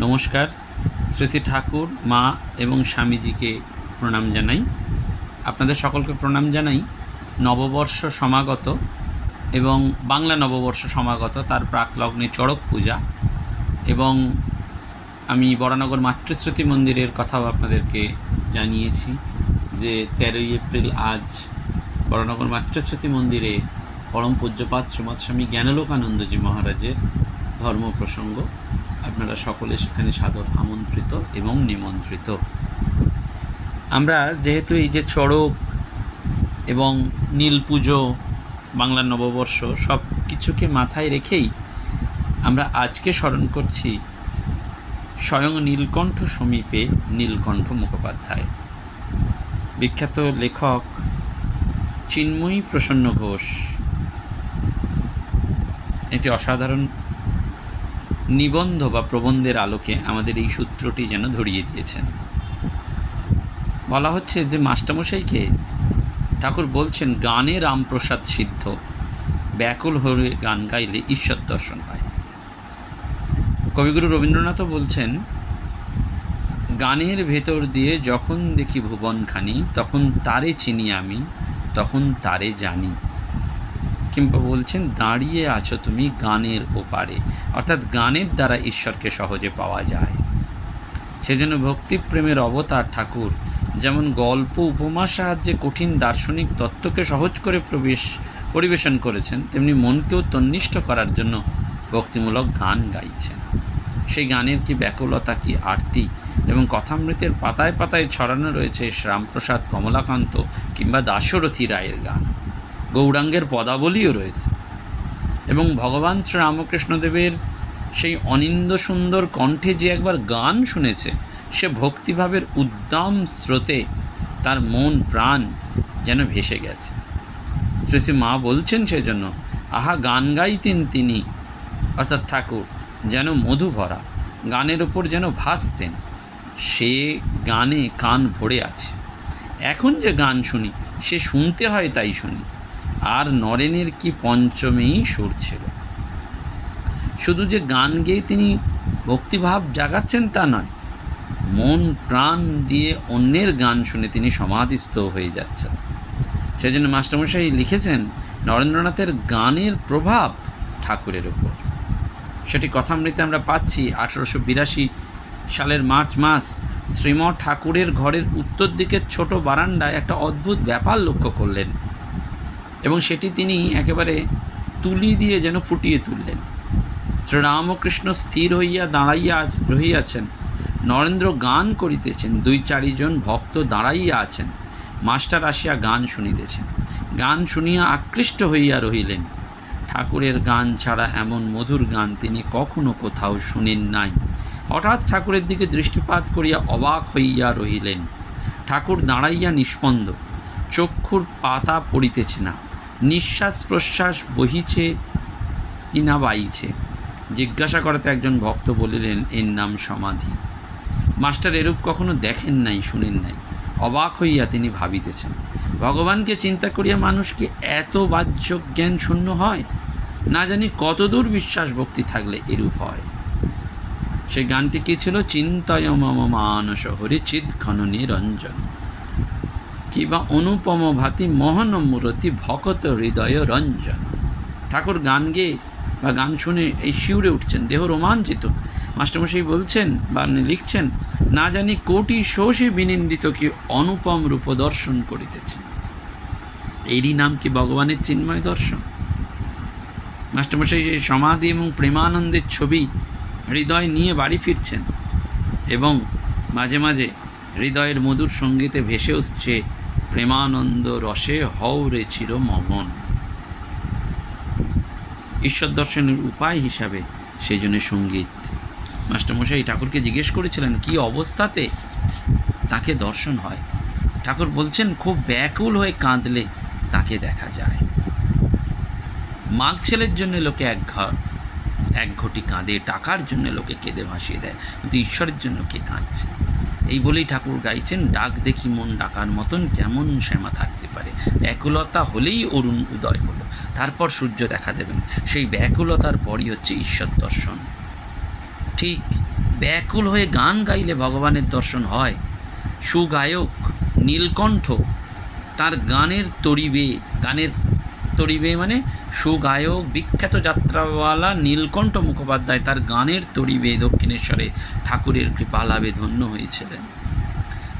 নমস্কার। শ্রী শ্রী ঠাকুর, মা এবং স্বামীজিকে প্রণাম জানাই। আপনাদের সকলকে প্রণাম জানাই। নববর্ষ সমাগত এবং বাংলা নববর্ষ সমাগত, তার প্রাকলগ্নে চড়ক পূজা এবং আমি বরানগর মাতৃশ্রুতি মন্দিরের কথাও আপনাদেরকে জানিয়েছি যে তেরোই এপ্রিল আজ বরানগর মাতৃশ্রুতি মন্দিরে পরম পূজ্যপাত শ্রীমৎ স্বামী জ্ঞানলোকানন্দজি মহারাজের ধর্ম প্রসঙ্গ আপনারা সকলে সেখানে সাদর আমন্ত্রিত এবং নিমন্ত্রিত। আমরা যেহেতু এই যে চড়ক এবং নীল পুজো বাংলা নববর্ষ সব কিছুকে মাথায় রেখেই আমরা আজকে স্মরণ করছি স্বয়ং নীলকণ্ঠ সমীপে নীলকণ্ঠ মুখোপাধ্যায়। বিখ্যাত লেখক চিন্ময়ী প্রসন্ন ঘোষ। এটি অসাধারণ নিবন্ধ বা প্রবন্ধের আলোকে আমাদের এই সূত্রটি যেন ধরিয়ে দিয়েছেন। বলা হচ্ছে যে মাস্টারমশাইকে ঠাকুর বলছেন, গানে রামপ্রসাদ সিদ্ধ, ব্যাকুল হয়ে গান গাইলে ঈশ্বর দর্শন হয় কবিগুরু রবীন্দ্রনাথও বলছেন, গানের ভেতর দিয়ে যখন দেখি ভুবনখানি, তখন তারে চিনি আমি, তখন তারে জানি। কিংবা বলছেন, দাঁড়িয়ে আছো তুমি গানের ওপারে। অর্থাৎ গানের দ্বারা ঈশ্বরকে সহজে পাওয়া যায়। সেজন্য ভক্তিপ্রেমের অবতার ঠাকুর, যেমন গল্প উপমার সাহায্যে কঠিন দার্শনিক তত্ত্বকে সহজ করে প্রবেশ, পরিবেশন করেছেন, তেমনি মনকেও তন্নিষ্ঠ করার জন্য ভক্তিমূলক গান গাইছেন। সেই গানের কি ব্যাকুলতা, কি আরতি এবং কথামৃতের পাতায় পাতায় ছড়ানো রয়েছে শ্যামপ্রসাদ, কমলাকান্ত কিংবা দাশরথী রায়ের গান? গৌরাঙ্গের পদাবলীও রয়েছে। এবং ভগবান শ্রীরামকৃষ্ণদেবের সেই অনিন্দ সুন্দর কণ্ঠে যে একবার গান শুনেছে, সে ভক্তিভাবের উদ্দাম স্রোতে তার মন, প্রাণ যেন ভেসে গেছে। শ্রী শ্রী মা বলছেন সেজন্য, আহা, গান গাইতেন তিনি। অর্থাৎ ঠাকুর, যেন মধু ভরা, গানের ওপর যেন ভাসতেন, সে গানে কান ভরে আছে। এখন যে গান শুনি, সে শুনতে হয় তাই শুনি। আর নরেনের কি পঞ্চমী সুর ছিল? শুধু যে গান গেয়ে তিনি ভক্তিভাব জাগাচ্ছেন তা নয়, মন প্রাণ দিয়ে অন্যের গান শুনে তিনি সমাধিস্থ হয়ে যাচ্ছেন। সেজন্য মাস্টারমশাই লিখেছেন, নরেন্দ্রনাথের গানের প্রভাব ঠাকুরের উপর। সেটি কথামৃতে আমরা পাচ্ছি আঠেরোশো বিরাশি সালের মার্চ মাস। শ্রীম ঠাকুরের ঘরের উত্তর দিকের ছোট বারান্দায় একটা অদ্ভুত ব্যাপার লক্ষ্য করলেন। এবং সেটি তিনি একেবারে তুলি দিয়ে যেন ফুটিয়ে তুললেন। শ্রীরামকৃষ্ণ স্থির হইয়া দাঁড়াইয়া রহিয়াছেন। নরেন্দ্র গান করিতেছেন। দুই চারিজন ভক্ত দাঁড়াইয়া আছেন। মাস্টার আসিয়া গান শুনিতেছেন। গান শুনিয়া আকৃষ্ট হইয়া রহিলেন। ঠাকুরের গান ছাড়া এমন মধুর গান তিনি কখনো কোথাও শুনেন নাই। হঠাৎ ঠাকুরের দিকে দৃষ্টিপাত করিয়া অবাক হইয়া রহিলেন। ঠাকুর দাঁড়াইয়া নিষ্পন্দ। চক্ষুর পাতা পড়িতেছে না। নিঃশ্বাস প্রশ্বাস বহিছে কি না বাইছে। জিজ্ঞাসা করাতে একজন ভক্ত বলিলেন, এর নাম সমাধি। মাস্টার এরূপ কখনো দেখেন নাই, শুনেন নাই। অবাক হইয়া তিনি ভাবিতেছেন, ভগবানকে চিন্তা করিয়া মানুষ কি এত বাহ্য জ্ঞান শূন্য হয়? না জানি কতদূর বিশ্বাস ভক্তি থাকলে এরূপ হয়? সে গানটি কী ছিল? চিন্তয় মম মানস হরি চিদ ঘন নিরঞ্জন। কিবা অনুপম ভাতি মোহন মূরতি ভকত হৃদয় রঞ্জন। ঠাকুর গান গেয়ে বা গান শুনে এই শিউরে উঠছেন, দেহ রোমাঞ্চিত। মাস্টারমশাই বলছেন বা লিখছেন, না জানি কোটি শোষে বিনিন্দিত কি অনুপম রূপ দর্শন করিতেছে। এরই নাম কি ভগবানের চিন্ময় দর্শন? মাস্টারমশাই সেই সমাধি এবং প্রেমানন্দের ছবি হৃদয় নিয়ে বাড়ি ফিরছেন এবং মাঝে মাঝে হৃদয়ের মধুর সঙ্গীতে ভেসে উঠছে প্রেমানন্দ রসে হওরে চির মগন ঈশ্বর দর্শনের উপায় হিসাবে সেই জন্য সংগীত। মাস্টারমশাই ঠাকুরকে জিজ্ঞেস করেছিলেন, কি অবস্থাতে তাকে দর্শন হয়? ঠাকুর বলছেন, খুব ব্যাকুল হয়ে কাঁদলে তাকে দেখা যায়। মাঘ ছেলের জন্য লোকে এক ঘর এক ঘটি কাঁদে, টাকার জন্য লোকে কেঁদে ভাসিয়ে দেয়। কিন্তু ঈশ্বরের জন্য কে কাঁদছে? এই বলেই ঠাকুর গাইছেন, ডাক দেখি মন ডাকার মতন কেমন শ্যামা থাকতে পারে। ব্যাকুলতা হলেই অরুণ উদয় হলো, তারপর সূর্য দেখা দেবেন। সেই ব্যাকুলতার পরই হচ্ছে ঈশ্বর দর্শন। ঠিক, ব্যাকুল হয়ে গান গাইলে ভগবানের দর্শন হয়। সুগায়ক নীলকণ্ঠ তার গানের তরিবে গানের তরিবে মানে সুগায়ক বিখ্যাত যাত্রাওয়ালা নীলকণ্ঠ মুখোপাধ্যায় তার গানের তরিবে দক্ষিণেশ্বরে ঠাকুরের কৃপা লাভে ধন্য হয়েছিলেন।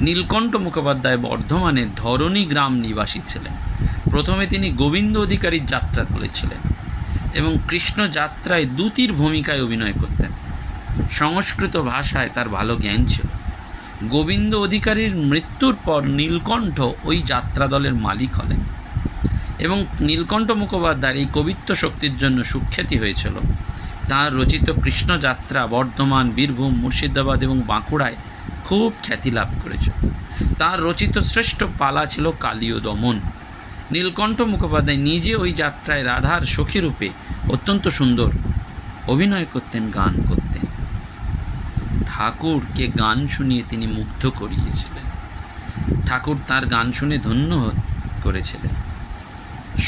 নীলকণ্ঠ মুখোপাধ্যায় বর্ধমানের ধরণী গ্রাম নিবাসী ছিলেন। প্রথমে তিনি গোবিন্দ অধিকারীর যাত্রা তুলেছিলেন এবং কৃষ্ণ যাত্রায় দুতির ভূমিকায় অভিনয় করতেন। সংস্কৃত ভাষায় তার ভালো জ্ঞান ছিল। গোবিন্দ অধিকারীর মৃত্যুর পর নীলকণ্ঠ ওই যাত্রা দলের মালিক হলেন। এবং নীলকণ্ঠ মুখোপাধ্যায়ের এই কবিত্ব শক্তির জন্য সুখ্যাতি হয়েছিল। তার রচিত কৃষ্ণযাত্রা, বর্ধমান, বীরভূম, মুর্শিদাবাদ এবং বাঁকুড়ায় খুব খ্যাতি লাভ করেছিল তার রচিত শ্রেষ্ঠ পালা ছিল কালীয় দমন। নীলকণ্ঠ মুখোপাধ্যায় নিজে ওই যাত্রায় রাধার সখীরূপে অত্যন্ত সুন্দর অভিনয় করতেন, গান করতেন। ঠাকুরকে গান শুনিয়ে তিনি মুগ্ধ করিয়েছিলেন। ঠাকুর তার গান শুনে ধন্য করেছিলেন।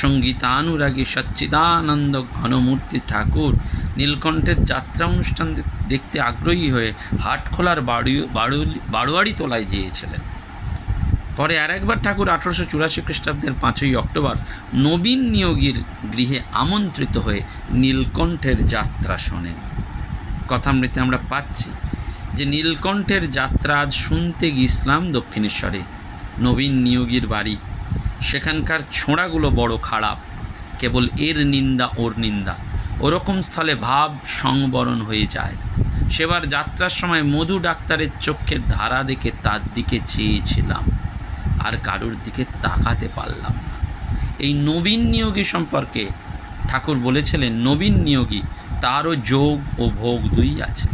সঙ্গীতানুরাগী সচ্চিদানন্দ ঘনমূর্তি ঠাকুর নীলকণ্ঠের যাত্রা অনুষ্ঠান দেখতে আগ্রহী হয়ে হাটখোলার বাড়ি বাড়োয়ারি তোলায় গিয়েছিলেন। পরে আর একবার ঠাকুর আঠারোশো চুরাশি খ্রিস্টাব্দের পাঁচই অক্টোবর নবীন নিয়োগীর গৃহে আমন্ত্রিত হয়ে নীলকণ্ঠের যাত্রা শোনেন। কথামৃতে আমরা পাচ্ছি যে নীলকণ্ঠের যাত্রা আজ শুনতে গিয়েছিলাম দক্ষিণেশ্বরে। নবীন নিয়োগীর বাড়ি সেখানকার ছোঁড়াগুলো বড় খারাপ। কেবল এর নিন্দা ওর নিন্দা। ওরকম স্থলে ভাব সংবরণ হয়ে যায়। সেবার যাত্রার সময় মধু ডাক্তারের চোখের ধারা দেখে তার দিকে চেয়েছিলাম। আর কারুর দিকে তাকাতে পারলাম। এই নবীন নিয়োগী সম্পর্কে ঠাকুর বলেছিলেন, নবীন নিয়োগী, তারও যোগ ও ভোগ দুই আছে।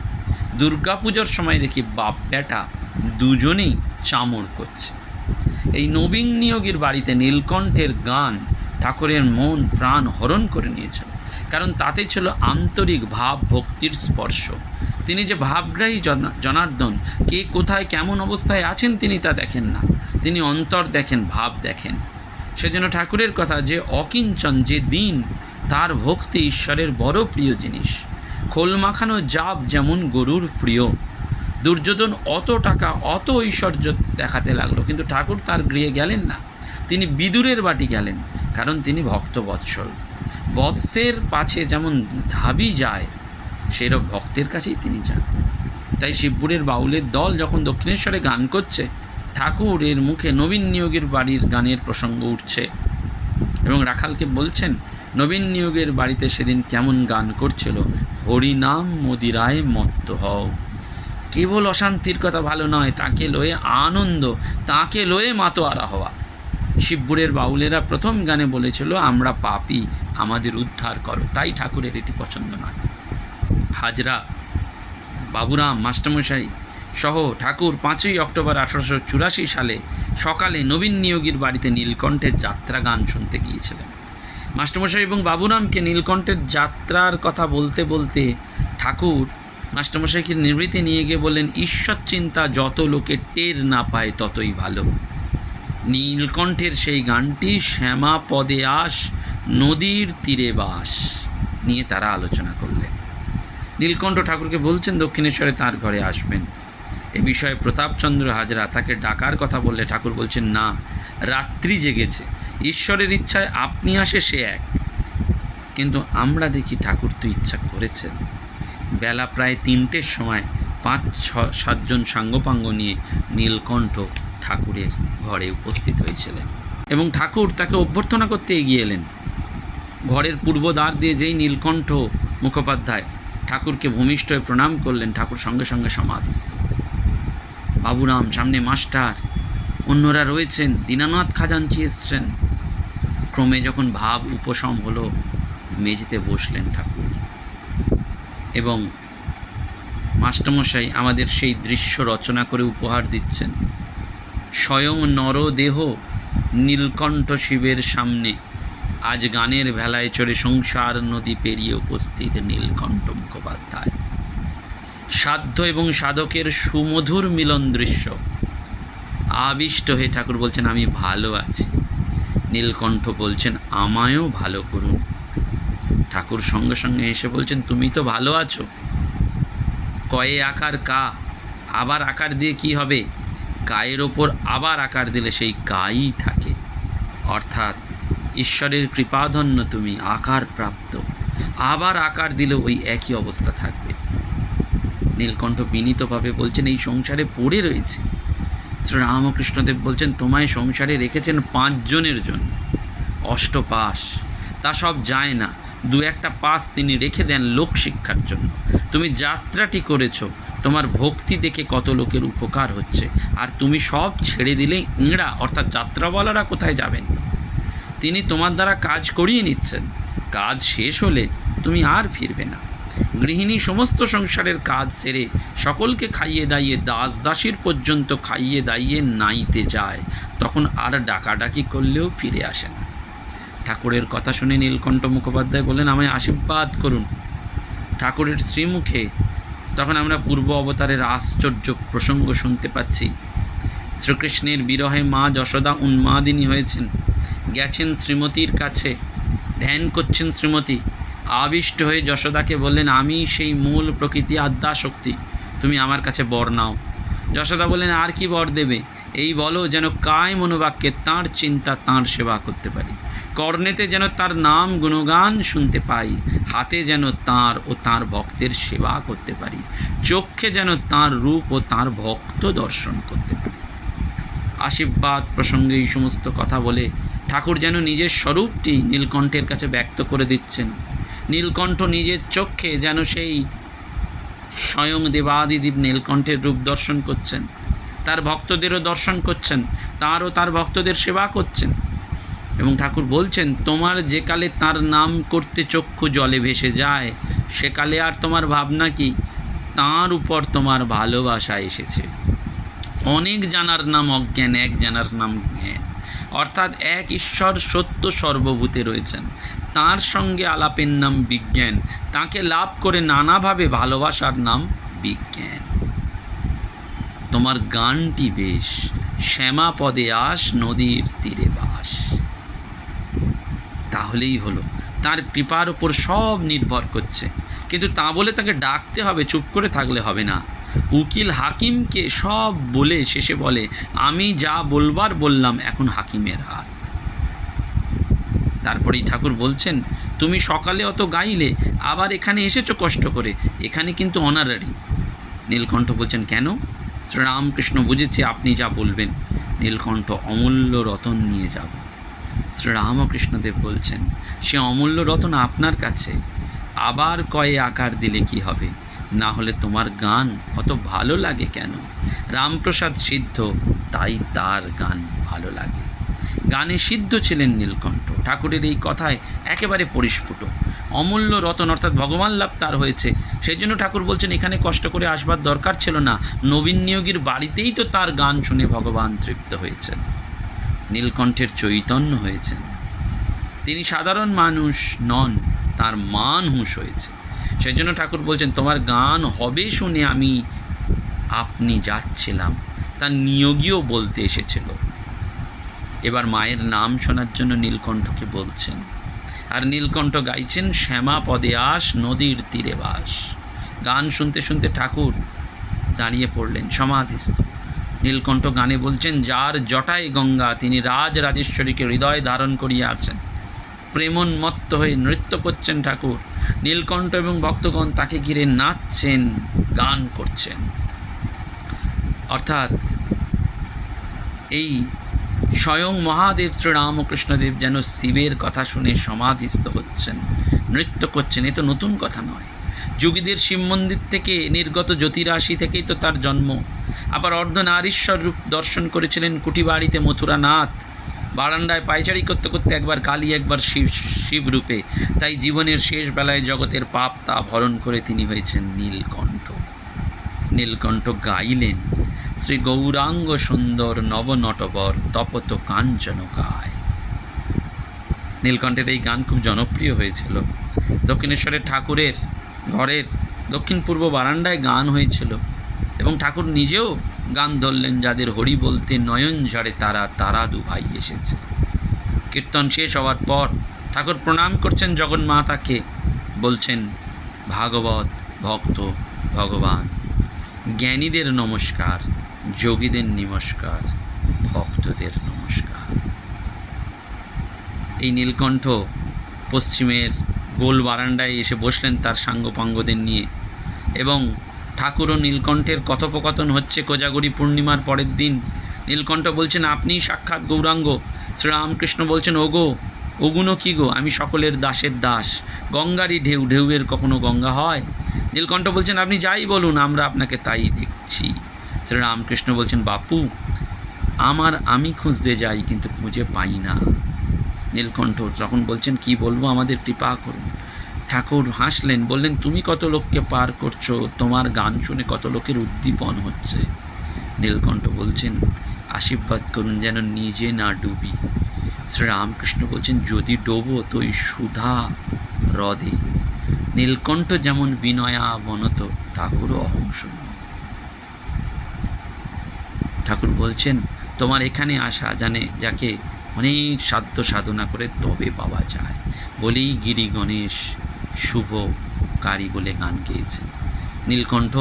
দুর্গাপুজোর সময় দেখি বাপ বেটা দুজনেই চামড় করছে। এই নবীন নিয়োগীর বাড়িতে নীলকণ্ঠের গান ঠাকুরের মন, প্রাণ হরণ করে নিয়েছিল কারণ তাতে ছিল আন্তরিক ভাব ভক্তির স্পর্শ। তিনি যে ভাবগ্রাহী জন- জনার্দন, কে কোথায় কেমন অবস্থায় আছেন তিনি তা দেখেন না। তিনি অন্তর দেখেন, ভাব দেখেন। সেজন্য ঠাকুরের কথা যে অকিঞ্চন, যে দিন, তার ভক্তি ঈশ্বরের বড় প্রিয় জিনিস। খোল মাখানো জাপ যেমন গরুর প্রিয় দুর্যোধন অত টাকা, অত ঐশ্বর্য দেখাতে লাগল। কিন্তু ঠাকুর তার গৃহে গেলেন না। তিনি বিদুরের বাটি গেলেন, কারণ তিনি ভক্ত বৎসল। বৎসের পাছে যেমন ধাবি যায় সেরকম ভক্তের কাছেই তিনি যান। তাই শিবপুরের বাউলের দল যখন দক্ষিণেশ্বরে গান করছে ঠাকুরের মুখে নবীন নিয়োগের বাড়ির গানের প্রসঙ্গ উঠছে এবং রাখালকে বলছেন, নবীন নিয়োগের বাড়িতে সেদিন কেমন গান করছিল? হরিনাম মদিরায় মত্ত হও। কেবল অশান্তির কথা ভালো নয়, তাকে লয়ে আনন্দ, তাকে লয়ে মাতোয়ারা হওয়া। শিবপুরের বাউলেরা প্রথম গানে বলেছিল, আমরা পাপি, আমাদের উদ্ধার করো। তাই ঠাকুরের এটি পছন্দ নয়। হাজরা, বাবুরাম, মাস্টারমশাই সহ ঠাকুর পাঁচই অক্টোবর আঠারোশো চুরাশি সালে সকালে নবীন নিয়োগীর বাড়িতে নীলকণ্ঠের যাত্রা গান শুনতে গিয়েছিলেন। মাস্টারমশাই এবং বাবুরামকে নীলকণ্ঠের যাত্রার কথা বলতে বলতে ঠাকুর মাস্টারমশাইকে নিবৃত্তি নিয়ে গিয়ে বললেন, ঈশ্বর চিন্তা যত লোকে টের না পায় ততই ভালো। নীলকণ্ঠের সেই গানটি শ্যামা পদে আস, নদীর তীরে বাস নিয়ে তারা আলোচনা করলেন। নীলকণ্ঠ ঠাকুরকে বলছেন, দক্ষিণেশ্বরে তার ঘরে আসবেন। এ বিষয়ে প্রতাপচন্দ্র হাজরা তাকে ডাকার কথা বললে ঠাকুর বলছেন, না, রাত্রি জেগেছে। ঈশ্বরের ইচ্ছায় আপনি আসে সে এক। কিন্তু আমরা দেখি ঠাকুর তো ইচ্ছা করেছেন। বেলা প্রায় তিনটের সময় পাঁচ, ছ, সাতজন সাঙ্গপাঙ্গ নিয়ে নীলকণ্ঠ ঠাকুরের ঘরে উপস্থিত হয়েছিলেন এবং ঠাকুর তাকে অভ্যর্থনা করতে এগিয়ে এলেন। ঘরের পূর্ব দ্বার দিয়ে যেই নীলকণ্ঠ মুখোপাধ্যায় ঠাকুরকে ভূমিষ্ঠ হয়ে প্রণাম করলেন, ঠাকুর সঙ্গে সঙ্গে সমাধিস্থ। বাবুরাম, সামনে মাস্টার, অন্যরা রয়েছেন, দীনানাথ খাজাঞ্চি এসছেন। ক্রমে যখন ভাব, উপশম হলো, মেঝেতে বসলেন ঠাকুর। এবং মাস্টারমশাই আমাদের সেই দৃশ্য রচনা করে উপহার দিচ্ছেন। স্বয়ং নরদেহ নীলকণ্ঠ শিবের সামনে আজ গানের ভেলায় চড়ে সংসার নদী পেরিয়ে উপস্থিত নীলকণ্ঠ মুখোপাধ্যায়। সাধ্য এবং সাধকের সুমধুর মিলন দৃশ্য। আবিষ্ট হয়ে ঠাকুর বলছেন, আমি ভালো আছি। নীলকণ্ঠ বলছেন, আমায়ও ভালো করুন। ঠাকুর সঙ্গে সঙ্গে এসে বলছেন, তুমি তো ভালো আছো। কয়ে আকার কা? আবার আকার দিয়ে কি হবে? কায়ের ওপর আবার আকার দিলে সেই কাই থাকে। অর্থাৎ ঈশ্বরের কৃপাধন্য তুমি আকার প্রাপ্ত। আবার আকার দিলে ওই একই অবস্থা থাকবে। নীলকণ্ঠ বিনীতভাবে বলছেন, এই সংসারে পড়ে রয়েছে। শ্রী রামকৃষ্ণদেব বলছেন, তোমায় সংসারে রেখেছেন পাঁচজনের জন্য। অষ্টপাশ। তা সব যায় না। দু একটা পাস তিনি রেখে দেন লোক শিক্ষার জন্য। তুমি যাত্রাটি করেছ, তোমার ভক্তি দেখে কত লোকের উপকার হচ্ছে। আর তুমি সব ছেড়ে দিলে ইঁড়া, অর্থাৎ যাত্রাওয়ালারা কোথায় যাবেন? তিনি তোমার দ্বারা কাজ করিয়ে নিচ্ছেন। কাজ শেষ হলে তুমি আর ফিরবে না। গৃহিণী সমস্ত সংসারের কাজ সেরে সকলকে খাইয়ে দাইয়ে, দাস দাসীর পর্যন্ত খাইয়ে দাইয়ে নাইতে যায়। তখন আর ডাকাডাকি করলেও ফিরে আসে না। ঠাকুরের কথা শুনে নীলকণ্ঠ মুখোপাধ্যায় বললেন, আমায় আশীর্বাদ করুন ঠাকুরের শ্রীমুখে। তখন আমরা পূর্ব অবতারের আশ্চর্য প্রসঙ্গ শুনতে পাচ্ছি। শ্রীকৃষ্ণের বিরহে মা যশোদা উন্মাদিনী হয়েছেন। গেছেন শ্রীমতীর কাছে, ধ্যান করছেন শ্রীমতী। আবিষ্ট হয়ে যশোদাকে বললেন, আমি সেই মূল প্রকৃতি আদ্যা শক্তি তুমি আমার কাছে বর নাও। যশোদা বললেন, আর কি বর দেবে? এই বলো, যেন কায় মনোবাক্যে তাঁর চিন্তা, তাঁর সেবা করতে পারি। কর্ণেতে যেন তার নাম গুণগান শুনতে পাই, হাতে যেন তাঁর ও তাঁর ভক্তের সেবা করতে পারি চক্ষে যেন তাঁর রূপ ও তাঁর ভক্ত দর্শন করতে পারি। আশীর্বাদ প্রসঙ্গে এই সমস্ত কথা বলে ঠাকুর যেন নিজের স্বরূপটি নীলকণ্ঠের কাছে ব্যক্ত করে দিচ্ছেন। নীলকণ্ঠ নিজের চক্ষে যেন সেই স্বয়ং দেবাদিদেব নীলকণ্ঠের রূপ দর্শন করছেন। তার ভক্তদেরও দর্শন করছেন তারও তার ভক্তদের সেবা করছেন। এবং ঠাকুর বলছেন, তোমার যে কালে তার নাম করতে চক্ষু জলে ভেসে যায় সেকালে আর তোমার ভাবনা কি? তাঁর উপর তোমার ভালোবাসা এসেছে। অনেক জানার নাম অজ্ঞান, এক জানার নাম জ্ঞান। অর্থাৎ এক ঈশ্বর সত্য সর্বভূতে রয়েছেন। তার সঙ্গে আলাপের নাম বিজ্ঞান। তাকে লাভ করে নানাভাবে ভালোবাসার নাম বিজ্ঞান। তোমার গানটি বেশ। শ্যামা পদে আস নদীর তীরে। বাস তাহলেই হলো। তার কৃপার ওপর সব নির্ভর করছে। কিন্তু তা বলে তাকে ডাকতে হবে, চুপ করে থাকলে হবে না। উকিল হাকিমকে সব বলে শেষে বলে, আমি যা বলবার বললাম এখন হাকিমের হাত। তারপরেই ঠাকুর বলছেন, তুমি সকালে অত গাইলে, আবার এখানে এসেছ কষ্ট করে। এখানে কিন্তু অনারারি। নীলকণ্ঠ বলছেন, কেন? শ্রীরামকৃষ্ণ বুঝেছে আপনি যা বলবেন। নীলকণ্ঠ অমূল্য রতন নিয়ে যাব। শ্রীরামকৃষ্ণদেব বলছেন, সে অমূল্য রতন আপনার কাছে। আবার কয়ে আকার দিলে কি হবে? না হলে তোমার গান অত ভালো লাগে কেন? রামপ্রসাদ সিদ্ধ, তাই তার গান ভালো লাগে। গানে সিদ্ধ ছিলেন নীলকণ্ঠ। ঠাকুরের এই কথায় একেবারে পরিস্ফুট। অমূল্য রতন, অর্থাৎ ভগবান লাভ তার হয়েছে। সেই জন্য ঠাকুর বলছেন, এখানে কষ্ট করে আসবার দরকার ছিল না। নবীন নিয়োগীর বাড়িতেই তো তার গান শুনে ভগবান তৃপ্ত হয়েছেন। নীলকণ্ঠের চৈতন্য হয়েছেন। তিনি সাধারণ মানুষ নন, তার মান হুঁশ হয়েছে। সেই জন্য ঠাকুর বলছেন, তোমার গান হবে শুনে আমি আপনি যাচ্ছিলাম। তার নিয়োগীও বলতে এসেছিল। এবার মায়ের নাম শোনার জন্য নীলকণ্ঠকে বলছেন, আর নীলকণ্ঠ গাইছেন শ্যামা পদে আস নদীর তীরে বাস। গান শুনতে শুনতে ঠাকুর দাঁড়িয়ে পড়লেন সমাধিস্থ নীলকণ্ঠ গানে বলছেন, যার জটায় গঙ্গা, তিনি রাজ রাজেশ্বরীকে হৃদয় ধারণ করিয়া আছেন। প্রেমন্মত্ত হয়ে নৃত্য করছেন ঠাকুর। নীলকণ্ঠ এবং ভক্তগণ তাকে ঘিরে নাচছেন, গান করছেন। অর্থাৎ এই স্বয়ং মহাদেব শ্রীরামকৃষ্ণদেব যেন শিবের কথা শুনে সমাধিস্থ হচ্ছেন, নৃত্য করছেন, এ তো নতুন কথা নয়। যোগীদের শিব মন্দির থেকে নির্গত জ্যোতিরাশি থেকেই তো তার জন্ম। আবার অর্ধনারীশ্বর রূপ দর্শন করেছিলেন কুটিবাড়িতে মথুরানাথ। বারান্দায় পায়চারি করতে করতে একবার কালী, একবার শিব শিব রূপে। তাই জীবনের শেষ বেলায় জগতের পাপ তা ভরণ করে তিনি হয়েছেন নীলকণ্ঠ। নীলকণ্ঠ গাইলেন, শ্রী গৌরাঙ্গ সুন্দর নবনটবর তপত কাঞ্চন গায় নীলকণ্ঠের এই গান খুব জনপ্রিয় হয়েছিল। দক্ষিণেশ্বরের ঠাকুরের ঘরের দক্ষিণ পূর্ব বারান্দায় গান হয়েছিল এবং ঠাকুর নিজেও গান ধরলেন যাদের হরি বলতে নয়ন ঝাড়ে তারা তারা দুভাই এসেছে। কীর্তন শেষ হওয়ার পর ঠাকুর প্রণাম করছেন জগন্মাতাকে বলছেন, ভাগবত ভক্ত ভগবান, জ্ঞানীদের নমস্কার, যোগীদের নমস্কার, ভক্তদের নমস্কার। এই নীলকণ্ঠ পশ্চিমের গোল বারান্দায় এসে বসলেন তার সাঙ্গপাঙ্গদের নিয়ে। এবং ঠাকুর ও নীলকণ্ঠের কথোপকথন হচ্ছে কোজাগরি পূর্ণিমার পরের দিন। নীলকণ্ঠ বলছেন, আপনিই সাক্ষাৎ গৌরাঙ্গ। শ্রীরামকৃষ্ণ বলছেন, ওগো, ওগুনো কি গো? আমি সকলের দাসের দাস। গঙ্গারই ঢেউ, ঢেউয়ের কখনো গঙ্গা হয়? নীলকণ্ঠ বলছেন, আপনি যাই বলুন, আমরা আপনাকে তাই দেখছি। শ্রীরামকৃষ্ণ বলছেন, বাপু, আমার আমি খুঁজতে যাই, কিন্তু খুঁজে পাই না। নীলকণ্ঠ, যখন বলছেন, কি বলব? আমাদের কৃপা করুন। ঠাকুর হাসলেন, বললেন, তুমি কত লোককে পার করছ? তোমার গান শুনে কত লোকের উদ্দীপন হচ্ছে? নীলকণ্ঠ বলছেন, আশীর্বাদ করুন যেন নিজে না ডুবি। শ্রীরামকৃষ্ণ বলছেন, যদি ডোবো তো ওই সুধা হ্রদে। নীলকণ্ঠ যেমন বিনয়া বনত ঠাকুরও অহংশূন্য ঠাকুর বলছেন, তোমার এখানে আসা জানে, যাকে অনেক সাধ্য সাধনা করে তবে পাওয়া যায়। বলেই গিরি গণেশ, শুভ কারি বলে গান গেয়েছেন। নীলকণ্ঠ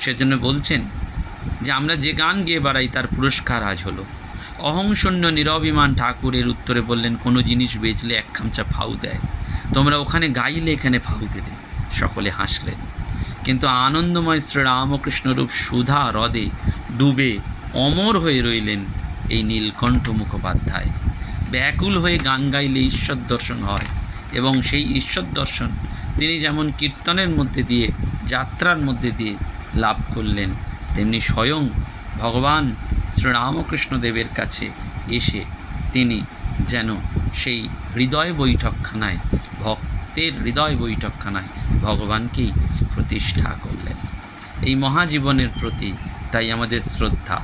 সেজন্য বলছেন যে, আমরা যে গান গেয়ে বেড়াই তার পুরস্কার আজ হলো। অহংশূন্য নিরভিমান ঠাকুরের উত্তরে বললেন, কোনো জিনিস বেচলে এক খামচা ফাউ দেয়। তোমরা ওখানে গাইলে, এখানে ফাউ দিলে সকলে হাসলেন। কিন্তু আনন্দময় শ্রী রামকৃষ্ণরূপ সুধা হ্রদে ডুবে অমর হয়ে রইলেন এই নীলকণ্ঠ মুখোপাধ্যায়। ব্যাকুল হয়ে গান গাইলে ঈশ্বর দর্শন হয় এবং সেই ঈশ্বর দর্শন তিনি যেমন কীর্তনের মধ্যে দিয়ে, যাত্রার মধ্যে দিয়ে লাভ করলেন, তেমনি স্বয়ং ভগবান শ্রীরামকৃষ্ণদেবের কাছে এসে তিনি যেন সেই হৃদয় বৈঠকখানায়, ভক্তের হৃদয় বৈঠকখানায় ভগবানকেই প্রতিষ্ঠা করলেন। এই মহাজীবনের প্রতি তাই আমাদের শ্রদ্ধা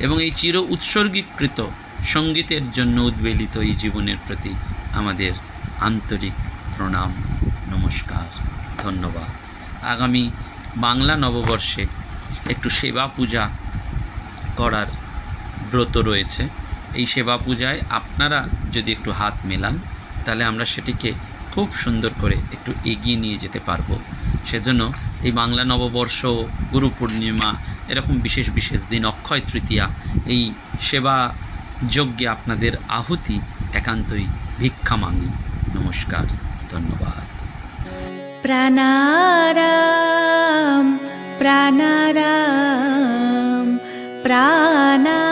এবং এই চির উৎসর্গীকৃত সঙ্গীতের জন্য উদ্বেলিত এই জীবনের প্রতি আমাদের আন্তরিক প্রণাম, নমস্কার, ধন্যবাদ। আগামী বাংলা নববর্ষে একটু সেবা পূজা করার ব্রত রয়েছে। এই সেবা পূজায় আপনারা যদি একটু হাত মেলান, তাহলে আমরা সেটিকে খুব সুন্দর করে একটু এগিয়ে নিয়ে যেতে পারব। সেজন্য এই বাংলা নববর্ষ, গুরু পূর্ণিমা, এরকম বিশেষ বিশেষ দিন, অক্ষয় তৃতীয়া, এই সেবা যজ্ঞে আপনাদের আহুতি একান্তই ভিক্ষা মাঙ্গি নমস্কার ধন্যবাদ। প্রাণারাম প্রাণারাম প্রাণারাম